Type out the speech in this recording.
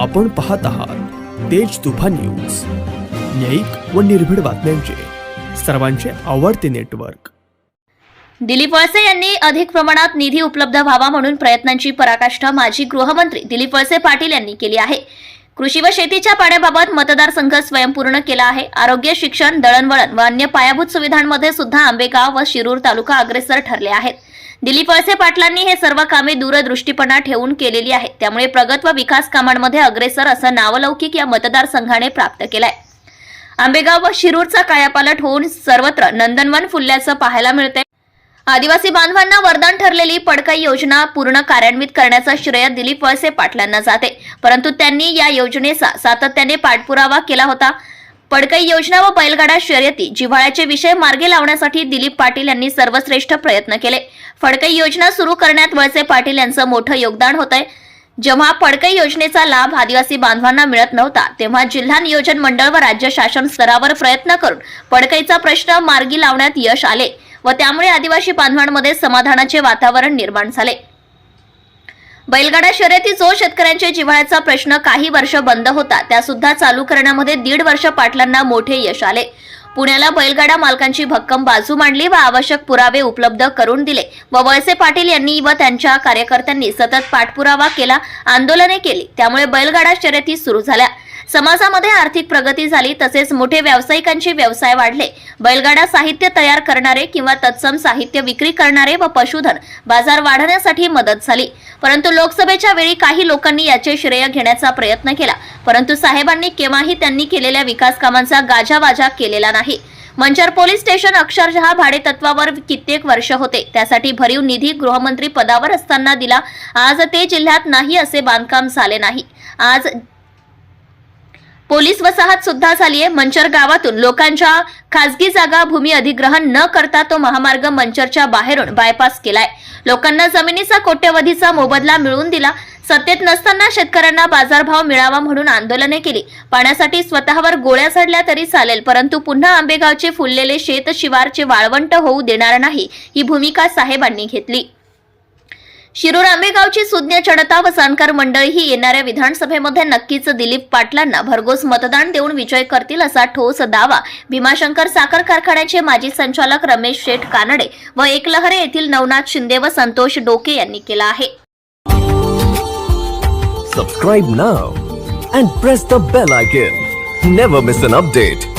आपण पाहत आहात तेज तुफान न्यूज. न्यायिक व निर्भीड बातम्यांचे. सर्वांचे आवडते नेटवर्क. दिलीप वळसे यांनी अधिक प्रमाणात निधी उपलब्ध व्हावा म्हणून प्रयत्नांची पराकाष्ठा माजी गृहमंत्री दिलीप वळसे पाटील यांनी केली आहे. कृषी व शेतीच्या पाण्याबाबत मतदारसंघ स्वयंपूर्ण केला आहे. आरोग्य शिक्षण दळणवळण व अन्य पायाभूत सुविधांमध्ये सुद्धा आंबेगाव व शिरूर तालुका अग्रेसर ठरले आहेत. दिलीप वळसे पाटलांनी हे सर्व कामे दूरदृष्टीपणा ठेवून केलेली आहेत. त्यामुळे प्रगत व विकास कामांमध्ये अग्रेसर असं नावलौकिक या मतदारसंघाने प्राप्त केलंय. आंबेगाव व शिरूरचा कायापालट होऊन सर्वत्र नंदनवन फुलल्याचं पाहायला मिळतंय. आदिवासी बांधवांना वरदान ठरलेली पडकाई योजना पूर्ण कार्यान्वित करण्याचं श्रेय दिलीप वळसे पाटलांना जाते. परंतु त्यांनी या योजनेचा सातत्याने पाठपुरावा केला होता. पडकई योजना व बैलगाडा शर्यती जिव्हाळ्याचे विषय मार्गी लावण्यासाठी दिलीप पाटील यांनी सर्वश्रेष्ठ प्रयत्न केले. फडकई योजना सुरू करण्यात वळसे पाटील यांचं मोठं योगदान होतंय. जेव्हा फडकई योजनेचा लाभ आदिवासी बांधवांना मिळत नव्हता तेव्हा जिल्हा नियोजन मंडळ व राज्य शासन स्तरावर प्रयत्न करून पडकईचा प्रश्न मार्गी लावण्यात यश आले व त्यामुळे आदिवासी बांधवांमध्ये समाधानाचे वातावरण निर्माण झाले. बैलगाडा शर्यती जो शेतकऱ्यांच्या जिव्हाळ्याचा प्रश्न काही वर्ष बंद होता त्या सुद्धा चालू करण्यामध्ये दीड वर्ष पाटलांना मोठे यश आले. पुण्याला बैलगाडा मालकांची भक्कम बाजू मांडली व आवश्यक पुरावे उपलब्ध करून दिले. व वळसे पाटील यांनी व त्यांच्या कार्यकर्त्यांनी सतत पाठपुरावा केला आंदोलने केली. त्यामुळे बैलगाडा शर्यती सुरू झाल्या. समाजामध्ये आर्थिक प्रगती झाली तसेच मोठे व्यावसायिकांचे व्यवसाय वाढले. बैलगाडा साहित्य तयार करणारे किंवा तत्सम साहित्य विक्री करणारे व पशुधन बाजार वाढण्यासाठी मदत झाली. परंतु लोकसभेच्या वेळी काही लोकांनी याचे श्रेय घेण्याचा प्रयत्न केला. परंतु साहेबांनी केव्हाही त्यांनी केलेल्या विकास कामांचा गाजावाजा केलेला नाही. मंचर पोलीस स्टेशन अक्षरशः भाडेतत्वावर कित्येक वर्ष होते. त्यासाठी भरीव निधी गृहमंत्री पदावर असताना दिला. आज ते जिल्ह्यात नाही असे बांधकाम झाले नाही. आज पोलीस वसाहत सुद्धा झाली आहे मंचर गावातून लोकांच्या खासगी जागा भूमी अधिग्रहण न करता तो महामार्ग मंचरच्या बाहेरून बायपास केलाय. लोकांना जमिनीचा कोट्यवधीचा मोबदला मिळवून दिला. सत्तेत नसताना शेतकऱ्यांना बाजारभाव मिळावा म्हणून आंदोलने केली. पाण्यासाठी स्वतःवर गोळ्या चढल्या तरी चालेल परंतु पुन्हा आंबेगावचे फुललेले शेत शिवारचे वाळवंट होऊ देणार नाही ही भूमिका साहेबांनी घेतली. शिरूर आंबेगावची सुज्ञ चढता व जाणकार मंडळीही येणाऱ्या विधानसभेमध्ये नक्कीच दिलीप पाटलांना भरघोस मतदान देऊन विजय करतील असा ठोस दावा भीमाशंकर साखर कारखान्याचे माजी संचालक रमेश शेठ कानडे व एकलहरे येथील नवनाथ शिंदे व संतोष डोके यांनी केला आहे. Subscribe now and press the bell icon never miss an update